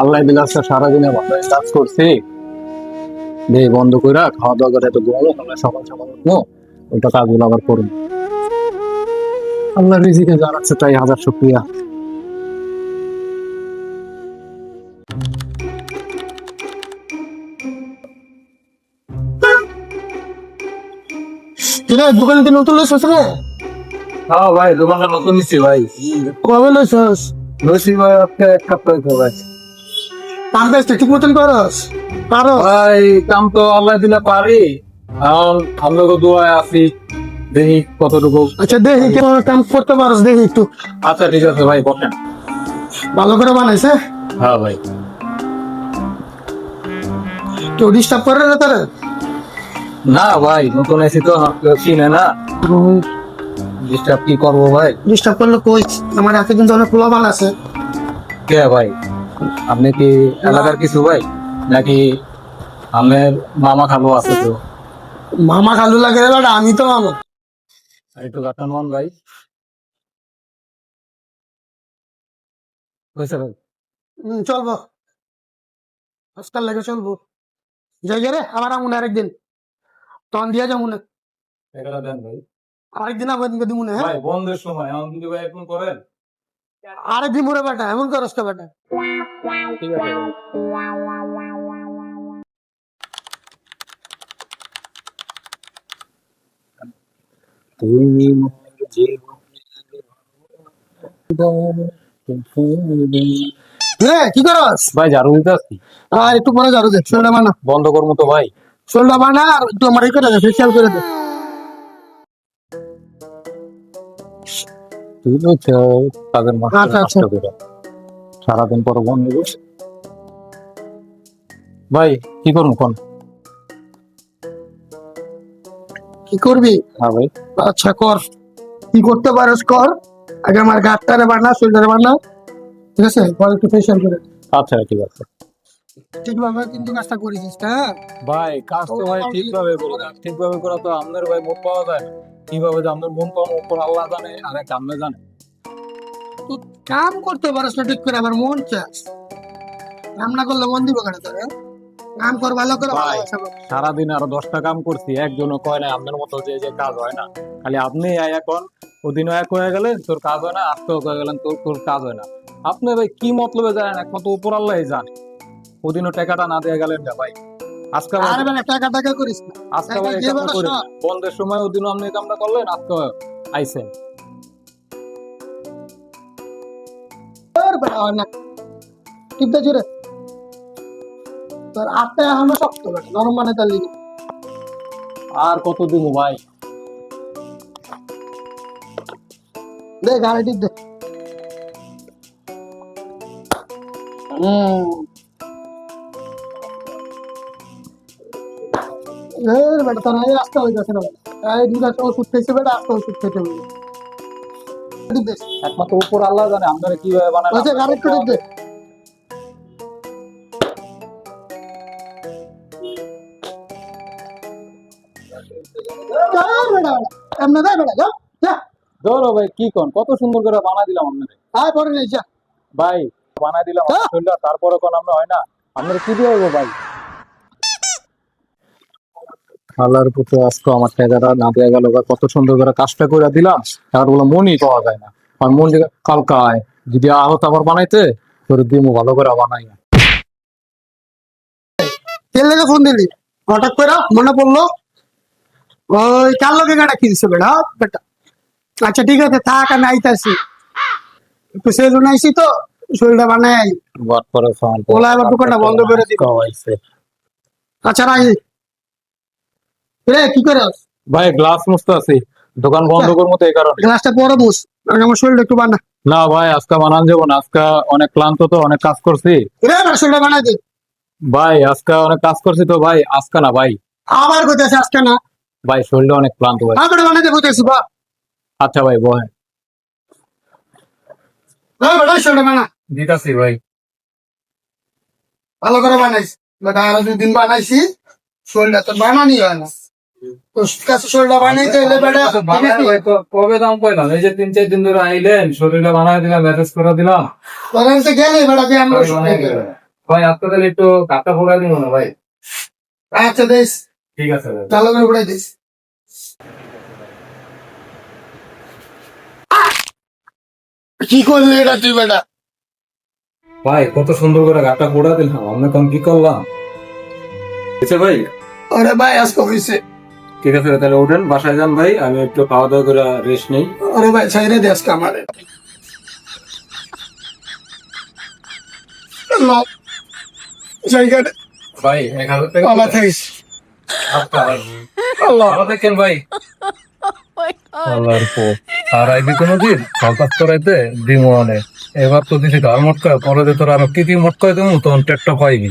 আল্লাহ বিলাসটা সারাদিনে ভালো কাজ করছি। দে বন্ধ কইরা খাওয়া দাওয়া করে তো ঘুমাবো আমরা সকাল সকাল উঠবো ওইটা কাজগুলো আবার করব আল্লাহ রিজিকে জানাচ্ছে তাই হাজার শুক্রিয়া। কিরে দোকানে কি নতুন লইছস রে? হ্যাঁ ভাই দোকানটা নতুন নিচ্ছি ভাই। কবে লইছস? লসি ভাই আজকে এক সপ্তাহ হয়েছে ভাই। কাম কাজ ঠিক মতন করস? পারো ভাই কাম তো আল্লাহ দিলে পারি। এখন আমরা তো দোয়ায় আছি দেখি কতটুকু। আচ্ছা দেখি কেমন কাম করতে পারস দেখি একটু। আচ্ছা ঠিক আছে ভাই বসেন। ভালো করে বানাইছে হ্যাঁ? ভাই। কেউ ডিস্টার্ব করে না তারা? না ভাই নতুন এসি তো চিনে না। ডিস্টার্ব কি করব ভাই? ডিস্টার্ব করলে কই আমার এত কিন্তু অনেক প্রলোভন আছে। কে ভাই? আপনি কি এলাকার কিছু ভাই? নাকি আপনার মামা খালো আছে তো? মামা খালু লাগে বেটা, আমি তো মামা। একটু কাটান মন ভাই। হয়েছে ভাই? চলবো। আজকাল লাগে চলবো। যাই রে আবার আমুন আরেকদিন। তখন দিয়া যাব না। আরেকদিন আবার দিব না হ্যাঁ? বন্ধের সময় এখন ভাই এখন করেন আরেকদিন মরে বেটা এমন করস তো বেটা। ঠিক আছে। তুমি কি করস? ভাই ঝাড়ু দিতে আসছি। আর একটু পরে যাব দে শোলটা বানা। বন্ধ করব তো ভাই। শোলটা বানা আর একটু আমার এই করে দে ফেসিয়াল করে দে। তুই তো কাজের মাস আচ্ছা, আচ্ছা। সারাদিন পর বন্ধ দিস ভাই কি করুন কোন কি করবি? হ্যাঁ ভাই আচ্ছা কর। কি করতে পারস? কর। আগে আমার গাটটারে বানা শোল্ডারে বানা ঠিক আছে পরে একটু ফেসিয়াল করে। আচ্ছা ঠিক আছে। ঠিকভাবে কিন্তু কাজটা করেছিস হ্যাঁ ভাই কাজ তো ভাই ঠিকভাবে করে ঠিকভাবে করা তো আপনার ভাই মন পাওয়া যায়? না কীভাবে আপনার মন পাওয়া উপর আল্লাহ জানে আর একটা আপনি জানে। তুই কাম করতে পারস না ঠিক করে আবার মন চাস। কাম না করলে মন দিব কেন তোর? কাম কর ভালো করে। সারাদিন আরও দশটা কাম করছি একজনও কয় না আপনার মতো যে যে কাজ হয় না। খালি আপনি এখন ওদিনও এক হয়ে গেলেন তোর কাজ হয় না আজকেও হয়ে গেলেন তোর তোর কাজ হয় না। আপনি ভাই কি মতলবে জানেন একমাত্র উপর আল্লাহ জানে। ওদিনও টাকাটা না দিয়ে গেলেন না ভাই। আজকে আরে টাকা টাকা করিস না। আজকে। বন্ধের সময় আপনি কামটা করলেন আজকে জুড়ে তোর আটটা এখনও শক্ত বেটা নরম মানে তার লিগে। আর কত দিব ভাই? দে গাড়ি টিপ দে। হুম। এ বেটা তোর এই রাস্তা হইতাছে না এই দুটা ওষুধ খেয়েছে বেটা আস্তে ওষুধ খেতে হবে। একমাত্র উপর আল্লাহ জানে আপনারা কীভাবে আচ্ছা দে। বেটা যা ধরো ভাই কি কোন? কত সুন্দর করে বানা দিলাম আপনাদের পরে যা। ভাই বানা দিলাম। তারপরে কোন আমরা হয় না। আপনারা কি দিয়ে ভাই? আল্লাহর পুত্র আজকে আমার টাকাটা না দেওয়া গেল বা কত সুন্দর করে কাজটা করে দিলাম আর বলে মনই পাওয়া যায় না। আর মন কালকায় যদি আহত আবার বানাইতে তোর দিমু ভালো করে বানাই। তেল লেগে ফোন দিলি? হঠাৎ করে মনে পড়ল ওই কার লোকে গাড়া কিনছে বেটা? বেটা। আচ্ছা ঠিক আছে থাক আমি আইতাছি। একটু সেলুন আইসি তো শরীরটা বানাই ওলা এবার দোকানটা বন্ধ করে। খাওয়াইছে। আচ্ছা রাই রে কি করে? ভাই গ্লাস মুছতে আছি। দোকান বন্ধ করব তো এই কারণে। গ্লাসটা পরে বুঝ আমার শরীরটা একটু বানা না ভাই আজকে বানান যাব না। আজকে অনেক ক্লান্ত তো অনেক কাজ করছি। রে আমার শরীরটা বানাই দে। ভাই আজকে অনেক কাজ করছি তো ভাই আজকে না ভাই। আবার আজকে না? ভাই শরীরটা অনেক ক্লান্ত ভাই। আবার বানাই দে বা আচ্ছা ভাই শরীরটা বানা। দিতাছি ভাই। ভালো করে বানাইছি আরও দুদিন বানাইছি শরীরটা তো বানানি হয় না। তোর কাছে শরীরটা বানাইতে হলে বেটা কবে দাম কইলাম এই যে তিন চার দিন ধরে আইলেন শরীরটা বানাই দিলাম ম্যাসেজ করে দিলাম। তোর তো গেলে বেটা যে আমরা ভাই আপনাদের একটু কাটা ফোড়া দিন না ভাই? আচ্ছা দেশ ঠিক আছে চালু করে উড়াই দিস। কি করলি এটা তুই বেটা? ভাই কত সুন্দর করে গাটা ফোড়া দিলাম আমরা তখন কি করলাম? আচ্ছা ভাই। আরে ভাই আজকে হয়েছে ঠিক আছে তাহলে ওঠেন বাসায় যান ভাই আমি একটু খাওয়া দাওয়া করে রেস্ট নেই। আরে ভাই ছাইরে দে আজকে আল্লাহ জায়গাটা ভাই এক হাজার টাকা আমার থাকিস আচ্ছা। আল্লাহ। ভাই। আল্লাহর আর আইবি কোনো দিন করাইতে দিমো এবার তো দিছি ধর্মট করে পরে তোর আরও কি কি মট করে দেবো তখন টেকটা পাইবি।